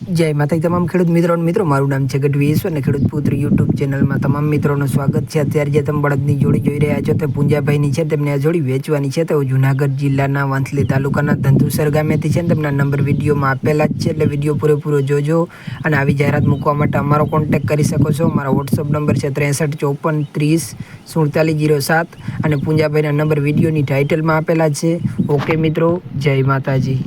જય માતાજી, તમામ ખેડૂત મિત્રો મિત્રો, મારું નામ છે ગઢવી ઈશ્વર અને ખેડૂત પુત્ર યુટ્યુબ ચેનલમાં તમામ મિત્રોનું સ્વાગત છે. અત્યારે જે તમે બળદની જોડી જોઈ રહ્યા છો તે પૂંજાભાઈની છે, તેમને આ જોડી વેચવાની છે. તેઓ જુનાગઢ જિલ્લાના વંથલી તાલુકાના ધંધુસર ગામેથી છે તેમના નંબર વિડીયોમાં આપેલા જ છે, એટલે વીડિયો પૂરેપૂરો જોજો અને આવી જાહેરાત મૂકવા માટે અમારો કોન્ટેક કરી શકો છો. મારો વોટ્સઅપ નંબર છે ત્રેસઠ ચોપન ત્રીસ સુડતાલીસ જીરો સાત અને પૂંજાભાઈના નંબર વિડીયોની ટાઇટલમાં આપેલા છે. ઓકે મિત્રો, જય માતાજી.